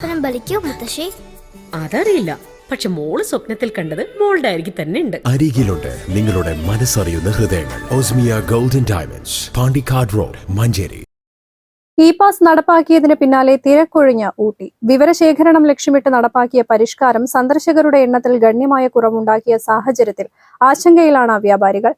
സ്വപ്നം ബലിക്കോ മുത്തശ്ശി? അതറിയില്ല. പക്ഷെ മോൾ സ്വപ്നത്തിൽ കണ്ടത് മോളുടെ അരികിൽ തന്നെ ഉണ്ട്. അരികിലുണ്ട് നിങ്ങളുടെ മനസ്സറിയുന്ന ഹൃദയങ്ങൾ. Osmia golden diamonds Pandikkad road Manjeri. E pass നടപ്പാക്കിയതിന് പിന്നാലെ തിരക്കൊഴിഞ്ഞ ഊട്ടി. വിവരശേഖരണം ലക്ഷ്യമിട്ട് നടപ്പാക്കിയ പരിഷ്കാരം സന്ദർശകരുടെ എണ്ണത്തിൽ ഗണ്യമായ കുറവുണ്ടാക്കിയ സാഹചര്യത്തിൽ ആശങ്കയിലാണ് വ്യാപാരികൾ.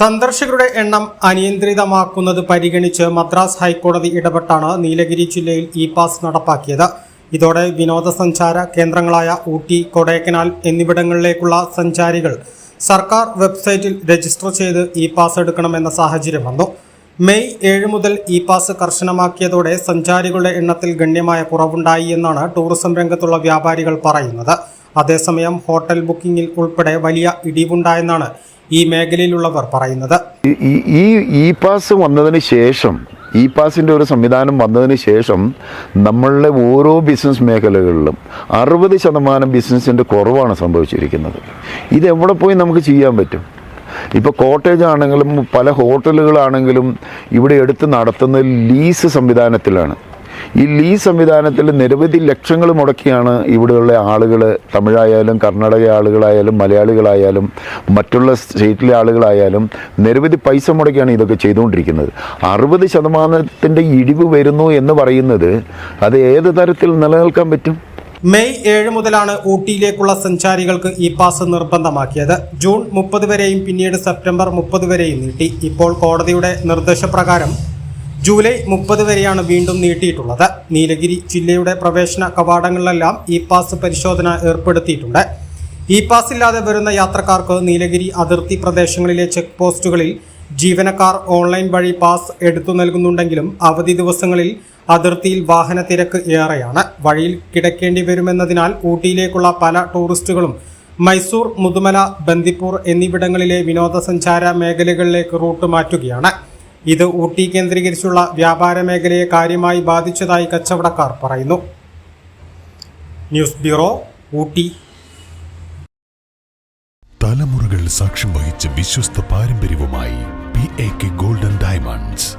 സന്ദർശകരുടെ എണ്ണം അനിയന്ത്രിതമാക്കുന്നത് പരിഗണിച്ച് മദ്രാസ് ഹൈക്കോടതി ഇടപെട്ടാണ് നീലഗിരി ജില്ലയിൽ ഇ പാസ് നടപ്പാക്കിയത്. ഇതോടെ വിനോദസഞ്ചാര കേന്ദ്രങ്ങളായ ഊട്ടി കൊടൈക്കനാൽ എന്നിവിടങ്ങളിലേക്കുള്ള സഞ്ചാരികൾ സർക്കാർ വെബ്സൈറ്റിൽ രജിസ്റ്റർ ചെയ്ത് ഇ പാസ് എടുക്കണമെന്ന സാഹചര്യം വന്നു. മെയ് ഏഴ് മുതൽ ഇ പാസ് കർശനമാക്കിയതോടെ സഞ്ചാരികളുടെ എണ്ണത്തിൽ ഗണ്യമായ കുറവുണ്ടായി എന്നാണ് ടൂറിസം രംഗത്തുള്ള വ്യാപാരികൾ പറയുന്നത്. അതേസമയം ഹോട്ടൽ ബുക്കിംഗിൽ ഉൾപ്പെടെ വലിയ ഇടിവുണ്ടായെന്നാണ് ഈ മേഖലയിലുള്ളവർ പറയുന്നത്. ഈ- ഇ പാസ് വന്നതിന് ശേഷം ഇ പാസിന്റെ ഒരു സംവിധാനം വന്നതിന് ശേഷം നമ്മളുടെ ഓരോ ബിസിനസ് മേഖലകളിലും അറുപത് ശതമാനം ബിസിനസ്സിന്റെ കുറവാണ് സംഭവിച്ചിരിക്കുന്നത്. ഇത് എവിടെ പോയി നമുക്ക് ചെയ്യാൻ പറ്റും? ഇപ്പോൾ കോട്ടേജ് ആണെങ്കിലും പല ഹോട്ടലുകളാണെങ്കിലും ഇവിടെ എടുത്ത് നടത്തുന്നത് ലീസ് സംവിധാനത്തിലാണ്. ഈ ലീ സംവിധാനത്തിൽ നിരവധി ലക്ഷങ്ങൾ മുടക്കിയാണ് ഇവിടെയുള്ള ആളുകൾ തമിഴായാലും കർണാടക ആളുകളായാലും മലയാളികളായാലും മറ്റുള്ള സ്റ്റേറ്റിലെ ആളുകളായാലും നിരവധി പൈസ മുടക്കിയാണ് ഇതൊക്കെ ചെയ്തുകൊണ്ടിരിക്കുന്നത്. അറുപത് ശതമാനത്തിന്റെ ഇടിവ് വരുന്നു എന്ന് പറയുന്നത് അത് ഏത് തരത്തിൽ നിലനിൽക്കാൻ പറ്റും? മെയ് ഏഴ് മുതലാണ് ഊട്ടിയിലേക്കുള്ള സഞ്ചാരികൾക്ക് ഇ പാസ് നിർബന്ധമാക്കിയത്. ജൂൺ മുപ്പത് വരെയും പിന്നീട് സെപ്റ്റംബർ മുപ്പത് വരെയും നീട്ടി. ഇപ്പോൾ കോടതിയുടെ നിർദ്ദേശപ്രകാരം ജൂലൈ മുപ്പത് വരെയാണ് വീണ്ടും നീട്ടിയിട്ടുള്ളത്. നീലഗിരി ജില്ലയുടെ പ്രവേശന കവാടങ്ങളിലെല്ലാം ഇ പാസ് പരിശോധന ഏർപ്പെടുത്തിയിട്ടുണ്ട്. ഇ പാസ് ഇല്ലാതെ വരുന്ന യാത്രക്കാർക്ക് നീലഗിരി അതിർത്തി പ്രദേശങ്ങളിലെ ചെക്ക് പോസ്റ്റുകളിൽ ജീവനക്കാർ ഓൺലൈൻ വഴി പാസ് എടുത്തു നൽകുന്നുണ്ടെങ്കിലും അവധി ദിവസങ്ങളിൽ അതിർത്തിയിൽ വാഹന തിരക്ക് ഏറെയാണ്. വഴിയിൽ കിടക്കേണ്ടി വരുമെന്നതിനാൽ ഊട്ടിയിലേക്കുള്ള പല ടൂറിസ്റ്റുകളും മൈസൂർ മുതുമല ബന്ദിപ്പൂർ എന്നിവിടങ്ങളിലെ വിനോദസഞ്ചാര മേഖലകളിലേക്ക് റൂട്ട് മാറ്റുകയാണ്. ഇത് ഊട്ടി കേന്ദ്രീകരിച്ചുള്ള വ്യാപാര മേഖലയെ കാര്യമായി ബാധിച്ചതായി കച്ചവടക്കാർ പറയുന്നു. News bureau Ooty. തലമുറകൾ സാക്ഷ്യം വഹിച്ച വിശ്വസ്ത പാരമ്പര്യവുമായി P A K golden diamonds.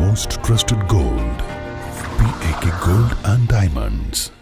Most trusted gold P A K gold and diamonds.